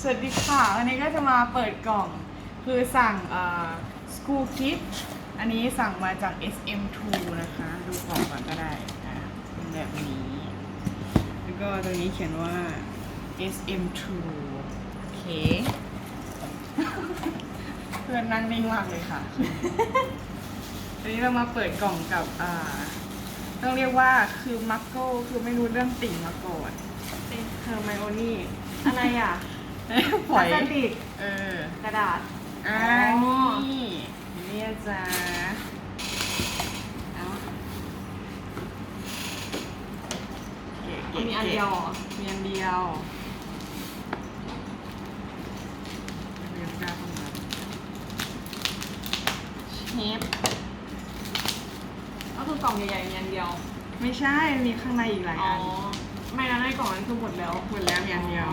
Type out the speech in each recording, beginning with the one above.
สวัสดีค่ะ วันนี้ก็จะมาเปิดกล่อง คือสั่งเอ่อ school kit อันนี้สั่งมาจาก SM2 นะคะ ดูกล่องก่อนก็ได้อะเป็นแบบนี้ แล้วก็ตรงนี้เขียนว่า SM2 โอเค เพื่อนนั่งนิ่งมากเลยค่ะวันนี้เรามาเปิดกล่องกับอ่าต้องเรียกว่าคือมักโก้คือไม่รู้เรื่องติ่งมาก่อนเฮอร์ไมโอนี่ อะไรอะฝอยพลาสติกเออ กระดาษ อ่าอ๋อ นี่เนี่ยจ้าเอาเก๋เก๋มีอันเดียวเหรอมีอันเดียวเรียนกล้าเข้ามาเชฟก็คือกล่องใหญ่ๆมีอันเดียว ไม่ใช่ มีข้างในอีกหลายอ๋ออัน ไม่นะในกล่องนั้นคือหมดแล้วหมดแล้วมีอันเดียว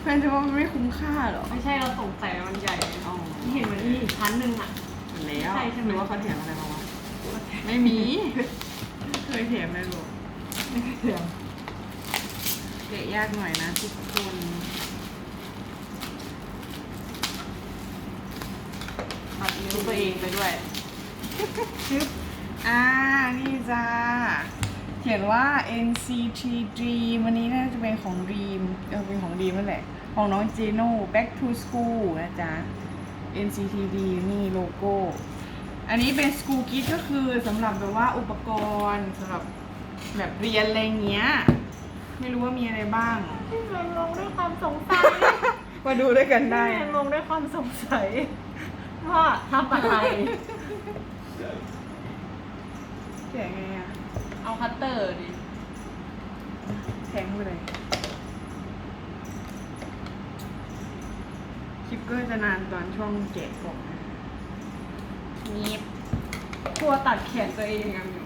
เพื่อนจะว่ามันไม่คุ้มค่าเหรอไม่ใช่เราสงสัยว่ามันใหญ่อ๋อเห็นมันมีอีกชั้นหนึ่งอะหมดแล้วใช่ใช่ไหมหรือว่าเขาเถียงอะไรมาวะไม่มี เคยเถียงเลยหรอเดี๋ยวเกะยากหน่อยนะทุกคนตัดนิ้วตัวเองไปด้วยชึบอ่า นี่จ้า เขียนว่า NCT Dream วันนี้น่าจะเป็นของ Dream เออเป็นของ Dream นั่นแหละ ของน้องเจโน่ Back to School นะจ๊ะ NCT Dream นี่โลโก้ อันนี้เป็น School Kit ก็คือสำหรับแบบว่าอุปกรณ์สำหรับแบบเรียนอะไรเงี้ย ไม่รู้ว่ามีอะไรบ้าง พี่เมย์ลงด้วยความสงสัยมาดูด้วยกันได้พี่เมย์ลงด้วยความสงสัยว่าทำอะไรแกะไงอะ เอาคัตเตอร์ดิแทงเข้าไปเลยคลิปก็จะนานตอนช่วงแกะกล่องนะนีบกลัวตัดแขนตัวเองอะหนู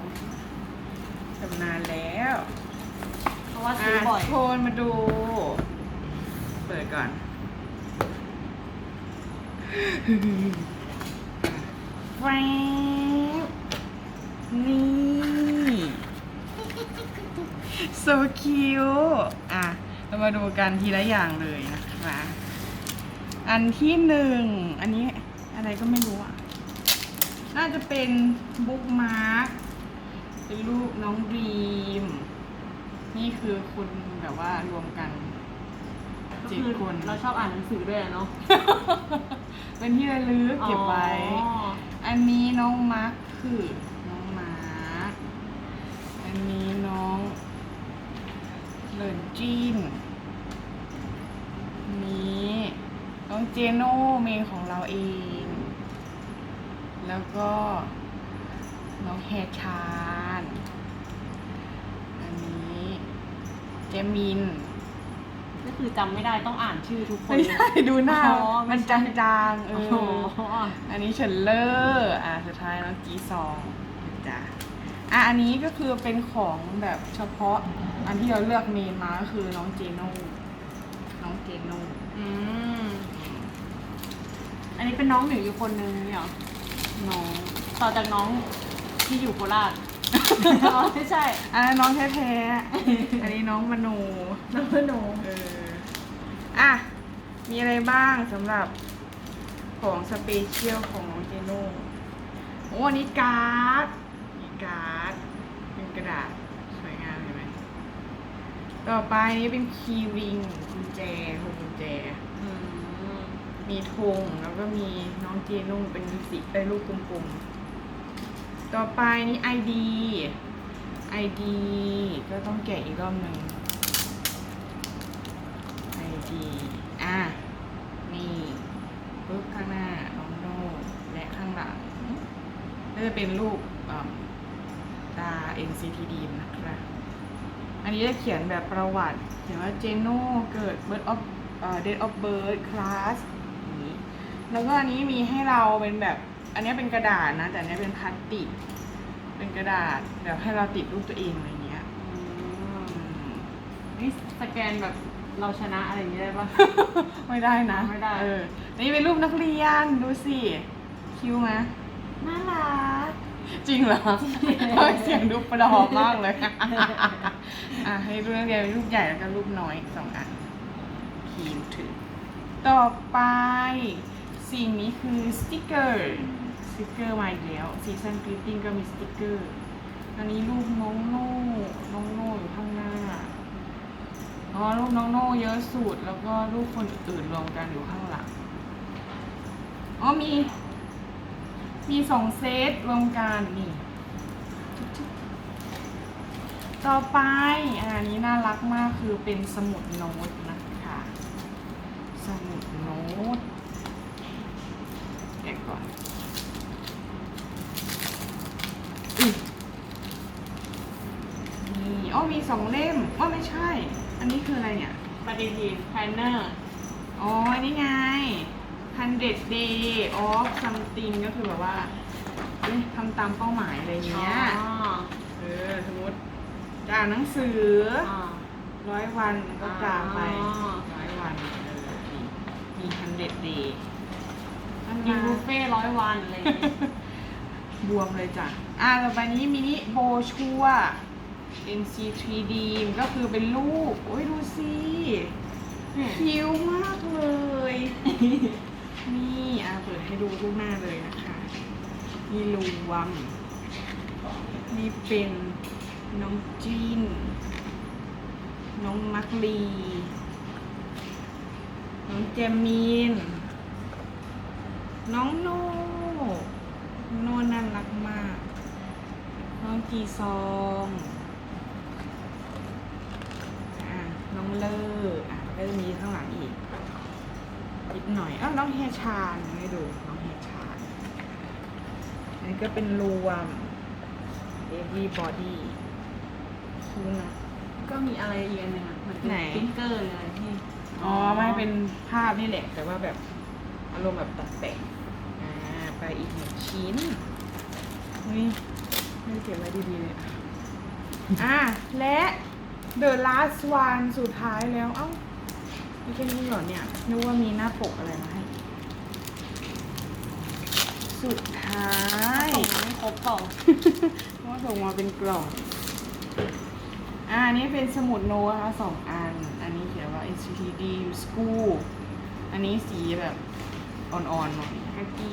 ชำนาญแล้วเพราะว่าอะซื้อบ่อยทุกคนมาดู เปิดก่อน แววนี่ so cute อะ เรามาดูกันทีละอย่างเลยนะคะอันที่หนึ่ง อันนี้อะไรก็ไม่รู้อะ น่าจะเป็นบุ๊กมาร์กเป็นรูปน้องดีม นี่คือคุณแบบว่ารวมกันก็เจ็ดคือคน เราชอบอ่านหนังสือด้วยอะเนาะ เป็นที่ระลึกเก็บไว้ อ๋ออันนี้น้องมาร์คคือน้องมาร์คอันนี้น้อง เหลินจีนอันนี้น้องเจโน่เมนของเราเอง แล้วก็น้องแฮชานอันนี้เจมิน ก็คือจำไม่ได้ต้องอ่านชื่อทุกคนไม่ใช่ดูหน้าอ๋อไม่มันใช่จางๆเอโอ้อโหอันนี้เฉินเลอร์อะสุดท้ายน้องจีซองจ้ะ อะอันนี้ก็คือเป็นของแบบเฉพาะ อันที่เราเลือกเมนมาก็คือน้องเจโน่น้องเจโน่อืมอันนี้เป็นน้องหนูอยู่คนนึงเนี่ยเหรอน้องต่อจากน้องที่อยู่โคราช อ๋อไม่ใช่ อันนั้นน้องแท้ๆ อันนี้น้องมโนน้องหนูเอออะ มีอะไรบ้างสำหรับของสเปเชียลของน้องเจโน่โอ้อันนี้การ์ดมีการ์ดเป็นก ระดาษ สวยงามเห็นไหม ต่อไปนี้เป็นคีย์ริงกุญแจพวงกุญแจ อืมมีธงแล้วก็มีน้องเจโน่เป็นสีเป็นรูปกลมๆ ต่อไปนี่ ID ID ก็ต้องแกะอีกรอบหนึ่ง ID อะ นี่รูปข้างหน้าน้องโน่และข้างหลังก็จะเป็นรูปอ่า ตา NCTD นะครับ อันนี้จะเขียนแบบประวัติ เขียนว่าเจโน่เกิด birth of เอ่อ date of birth class อย่างนี้ แล้วก็อันนี้มีให้เราเป็นแบบ อันนี้เป็นกระดาษนะ แต่อันนี้เป็นพลาสติก เป็นกระดาษแบบให้เราติดรูปตัวเองอะไรเงี้ยอืมอืมนี่สแกนแบบเราชนะอะไรอย่างนี้ได้ปะ ไม่ได้นะไม่ได้ เออ นี่เป็นรูปนักเรียน ดูสิ คิวไหมน่ารัก จริงเหรอเออเสียงดูประดอมมากเลยอะให้รูปนักเรียนเป็นรูปใหญ่แล้วก็รูปน้อยสองอันทีมถือ ต่อไป สิ่งนี้คือสติกเกอร์สติกเกอร์มาอีกแล้วซีซันกรีตติ้งก็มีสติกเกอร์อันนี้รูปน้องโน่น้องโน่อยู่ข้างหน้าอ๋อรูปน้องโน่เยอะสุดแล้วก็รูปคนอื่นรวมกันอยู่ข้างหลังอ๋อมี มีสองเซตรวมกันนี่ต่อไปอันนี้น่ารักมากคือเป็นสมุดโน้ตนะคะ สมุดโน้ตแกะก่อนอุ๊ยนี่อ๋อมีสองเล่มอ๋อไม่ใช่ อันนี้คืออะไรเนี่ยปฏิทินแพนเนอร์อ๋ออันนี้ไง hundred day of something ก็คือแบบว่าเอ๊ะทำตามเป้าหมายอะไรเงี้ยเออสมมติจะอ่านหนังสือร้อยวันก็กลางไปอ๋อ ร้อยวันเออมีมี hundred day อันกินมาบุฟเฟ่ร้อยวันอะไรอย่างเลยบวมเลยจ้ะ อ่าต่อไปนี้มินิโบชัว NC3D ก็คือเป็นรูป โอ้ยดูสิคิ้วมากเลย นี่อาเปิดให้ดูทุกหน้าเลยนะคะมีรวมนี่เป็นน้องจีน น้องมักลี น้องเจมีน น้องโน โน่น่ารักมาก น้องจีซองอะน้องเลออะก็จะมีข้างหลังอีก หน่อยอ้าวน้องเฮชานให้ดูน้องเฮชานอันนี้ก็เป็นรวม everybody คูนะ ก็มีอะไรอีกอันหนึ่งอะเหมือนเป็นไหนสติ๊กเกอร์เลยที่อ๋อไม่เป็นภาพนี่แหละ แต่ว่าแบบอารมณ์แบบตัดแต่งอ่าไปอีกหนึ่งชิ้นนี่ไม่เก็บไว้ดีๆเลยอะ อะและ the last one สุดท้ายแล้ว เอ้า ไม่แค่นี้เหรอเนี่ยนึกว่ามีหน้าปกอะไรมาให้สุดท้ายส่งมาไม่ครบเปล่าเพราะว่าส่งมาเป็นกล่องอ่าอันนี้เป็นสมุดโน้ตนะคะสองอัน อันนี้เขียนว่า NCTD School อันนี้สีแบบอ่อนๆหน่อยกากี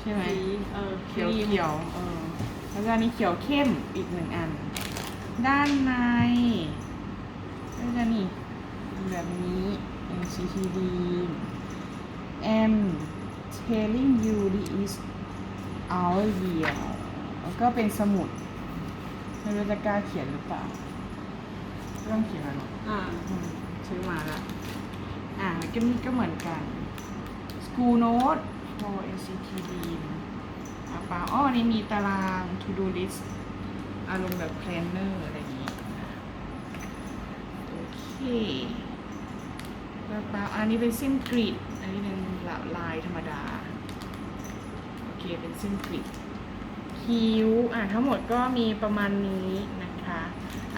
ใช่ไหม สีเออเขียวเขียวๆเออแล้วก็อันนี้เขียวเข้มอีกหนึ่งอัน ด้านในก็จะนี่ แบบนี้ NCTD am telling you this is our year แล้วก็เป็นสมุดไม่รู้จะกล้าเขียนหรือเปล่าเรื่องเขียนอะไรหรอกอ่าอืมซื้อมาแล้วอ่าก็มีก็เหมือนกัน School Note for NCTD อะเปล่าอ๋ออันนี้มีตาราง to do list อารมณ์แบบ planner อะไรอย่างนี้นะโอเค แล้วเปล่าอันนี้เป็นสิ้นกรีดอันนี้เป็นลายธรรมดา โอเค เป็นสิ้นกรีดคิ้ว อะ ทั้งหมดก็มีประมาณนี้นะคะ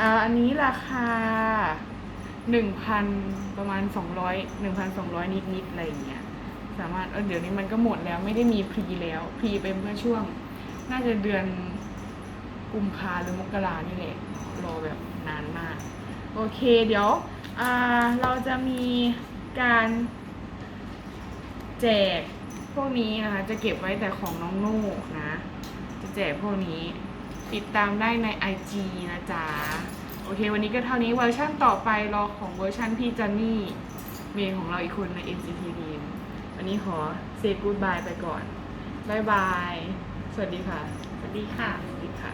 อ่าอันนี้ราคาหนึ่งพันประมาณสองร้อยหนึ่งพันสองร้อยนิดนิดๆอะไรอย่างเงี้ย สามารถ เออเดี๋ยวนี้มันก็หมดแล้วไม่ได้มีพรีแล้ว พรีเป็นเมื่อช่วง น่าจะเดือนกุมภาหรือมกรานี่แหละ รอแบบนานมาก โอเคเดี๋ยวอ่าเราจะมีการแจกพวกนี้นะคะ จะเก็บไว้แต่ของน้องโน่นะ จะแจกพวกนี้ติดตามได้ใน IG นะจ๊ะ โอเค วันนี้ก็เท่านี้เวอร์ชั่นต่อไปรอของเวอร์ชั่นพี่จันนี่ เมนของเราอีกคนใน NCT Team วันนี้ขอ say goodbye ไปก่อนบ๊ายบาย สวัสดีค่ะ สวัสดีค่ะ สวัสดีค่ะ